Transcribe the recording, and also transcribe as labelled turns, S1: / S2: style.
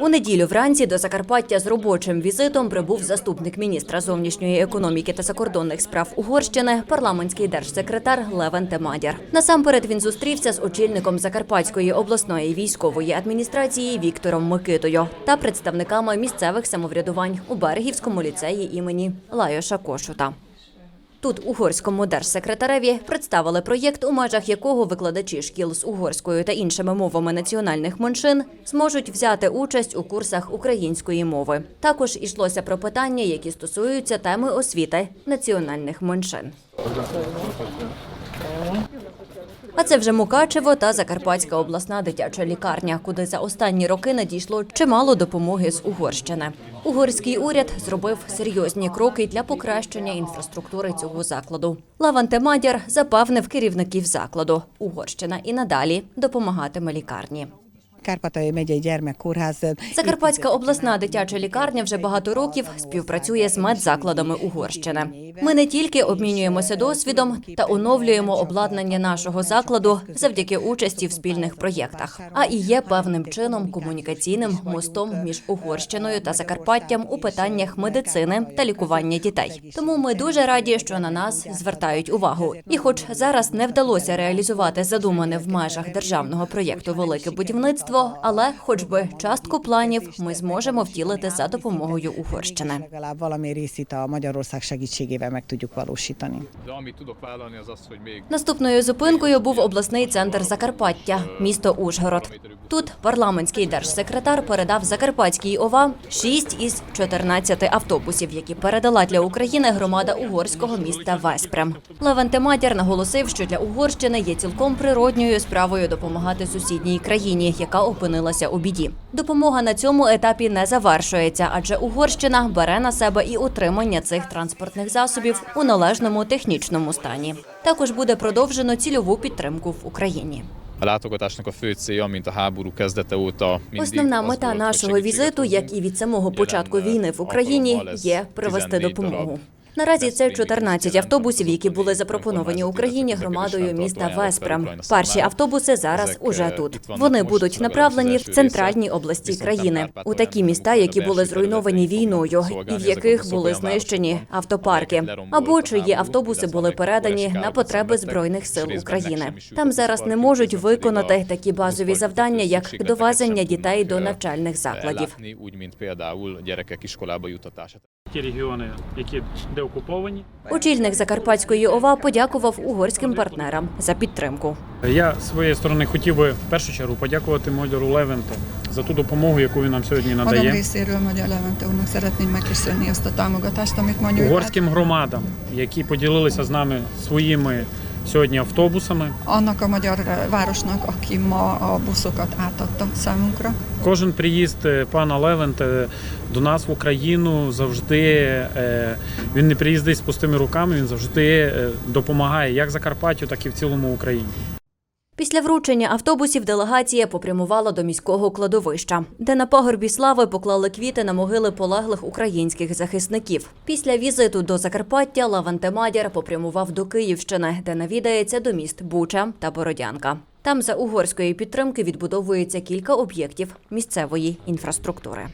S1: У неділю вранці до Закарпаття з робочим візитом прибув заступник міністра зовнішньої економіки та закордонних справ Угорщини, парламентський держсекретар Левен Темадір. Насамперед він зустрівся з очільником Закарпатської обласної військової адміністрації Віктором Микитою та представниками місцевих самоврядувань у Берегівському ліцеї імені Лайоша Кошута. Тут угорському держсекретареві представили проєкт, у межах якого викладачі шкіл з угорською та іншими мовами національних меншин зможуть взяти участь у курсах української мови. Також йшлося про питання, які стосуються теми освіти національних меншин. А це вже Мукачево та Закарпатська обласна дитяча лікарня, куди за останні роки надійшло чимало допомоги з Угорщини. Угорський уряд зробив серйозні кроки для покращення інфраструктури цього закладу. Лаванте Мадяр запевнив керівників закладу. Угорщина і надалі допомагатиме лікарні.
S2: Megyei gyermekkórház.
S1: Закарпатська обласна дитяча лікарня вже багато років співпрацює з медзакладами Угорщини. Ми не тільки обмінюємося досвідом та оновлюємо обладнання нашого закладу завдяки участі в спільних проєктах, а і є певним чином комунікаційним мостом між Угорщиною та Закарпаттям у питаннях медицини та лікування дітей. Тому ми дуже раді, що на нас звертають увагу. І, хоч зараз не вдалося реалізувати задумане в межах державного проєкту Велике будівництво, але хоч би частку планів ми зможемо втілити за допомогою Угорщини. Наступною зупинкою був обласний центр Закарпаття, місто Ужгород. Тут парламентський держсекретар передав Закарпатській ОВА 6 із 14 автобусів, які передала для України громада угорського міста Веспрем. Левен Темадір наголосив, що для Угорщини є цілком природньою справою допомагати сусідній країні, яка опинилася у біді. Допомога на цьому етапі не завершується, адже Угорщина бере на себе і утримання цих транспортних засобів у належному технічному стані. Також буде продовжено цільову підтримку в Україні.
S3: a látogatásnak a fő célja, mint a háború kezdete óta
S1: Основна мета нашого візиту, як і від самого початку війни в Україні, є привезти
S3: 14
S1: допомогу. Наразі це 14 автобусів, які були запропоновані Україні громадою міста Веспрем. Перші автобуси зараз уже тут. Вони будуть направлені в центральній області країни, у такі міста, які були зруйновані війною, і в яких були знищені автопарки, або чиї автобуси були передані на потреби збройних сил України. Там зараз не можуть виконати такі базові завдання, як довезення дітей до навчальних закладів.
S4: Ті регіони, які деокуповані.
S1: Очільник Закарпатської ОВА подякував угорським партнерам за підтримку.
S4: Я з своєї сторони хотів би в першу чергу подякувати Мольдору Левенту за ту допомогу, яку він нам сьогодні надає. Угорським громадам, які поділилися з нами своїми сьогодні автобусами.
S5: Annak a magyar városnak, aki ma a buszokat átadta számunkra.
S4: Кожен приїзд е, пана Левенте до нас в Україну завжди е, він не приїздить з пустими руками, він завжди е, допомагає як Закарпаттю, так і в цілому Україні.
S1: Після вручення автобусів делегація попрямувала до міського кладовища, де на пагорбі слави поклали квіти на могили полеглих українських захисників. Після візиту до Закарпаття Лавантемадір попрямував до Київщини, де навідається до міст Буча та Бородянка. Там за угорської підтримки відбудовується кілька об'єктів місцевої інфраструктури.